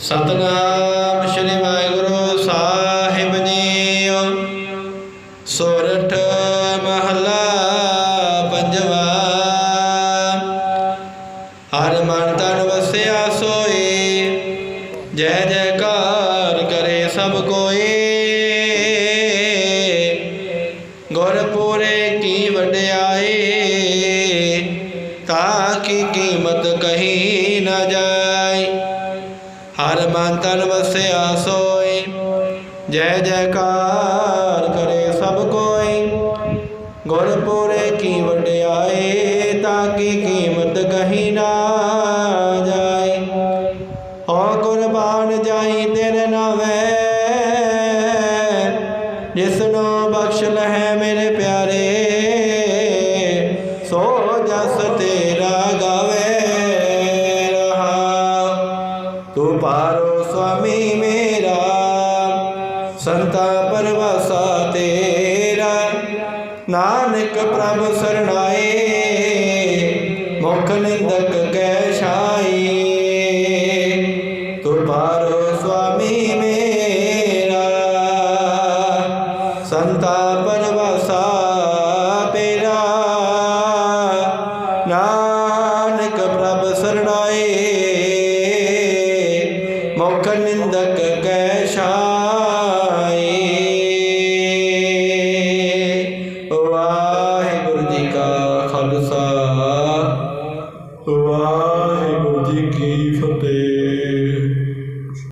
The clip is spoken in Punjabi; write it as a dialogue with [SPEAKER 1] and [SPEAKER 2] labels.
[SPEAKER 1] ਸਤਨਾਮ ਸ਼੍ਰੀ ਵਾਹਿਗੁਰੂ ਸਾਹਿਬ ਜੀਓ। ਸੋਰਠ ਮਹਲਾ ਪੰਜਵਾ। ਹਰ ਮਨ ਤਨ ਵਸਿਆ ਸੋਈ। ਜੈ ਜੈਕਾਰ ਕਰੇ ਸਭ ਕੋਈ। ਗੁਰਪੂਰੇ ਕੀ ਵਡਿਆਈ, ਤਾਂ ਕੀ ਕੀਮਤ ਕਹੀ ਨਾ ਜਾਏ ਹਰ ਮਨ ਤਨ ਵਸਿਆ ਸੋਈ। ਜੈ ਜੈਕਾਰ ਕਰੇ ਸਭ ਕੋਈ। ਗੁਰਪੁਰੇ ਕੀ ਵਡਿਆਏ ਤਾਂ ਕੀ ਕੀਮਤ ਕਹੀ ਨਾ ਜਾਏ। ਹੋ ਕੁਰਬਾਨ ਜਾਈ ਤੇਰੇ ਨਾਵੇਂ ਜਿਸ ਨੂੰ ਬਖਸ਼ ਲਹਿ ਮੇਰੇ ਪਿਆਰੇ। ਤੁਮਾਰੋ ਸੁਆਮੀ ਮੇਰਾ, ਸੰਤਾ ਪਰਵਾਸਾ ਤੇਰਾ। ਨਾਨਕ ਪ੍ਰਭ ਸਰਣਾਏ, ਮੁਖ ਨਿੰਦਕ ਕੈ ਛਾਈ ਤੁਮਾਰੋ ਸੁਆਮੀ ਮੇਰਾ, ਸੰਤਾ ਪਰਵਾਸਾ ਤੇਰਾ। ਨਾਨਕ ਪ੍ਰਭ ਸਰਣਾ ਮੌਖ ਨਿੰਦਕ ਕੈ ਸ਼ਾਏ ਵਾਹਿਗੁਰੂ ਜੀ ਕਾ ਖਾਲਸਾ। ਵਾਹਿਗੁਰੂ ਜੀ ਕੀ ਫਤਿਹ।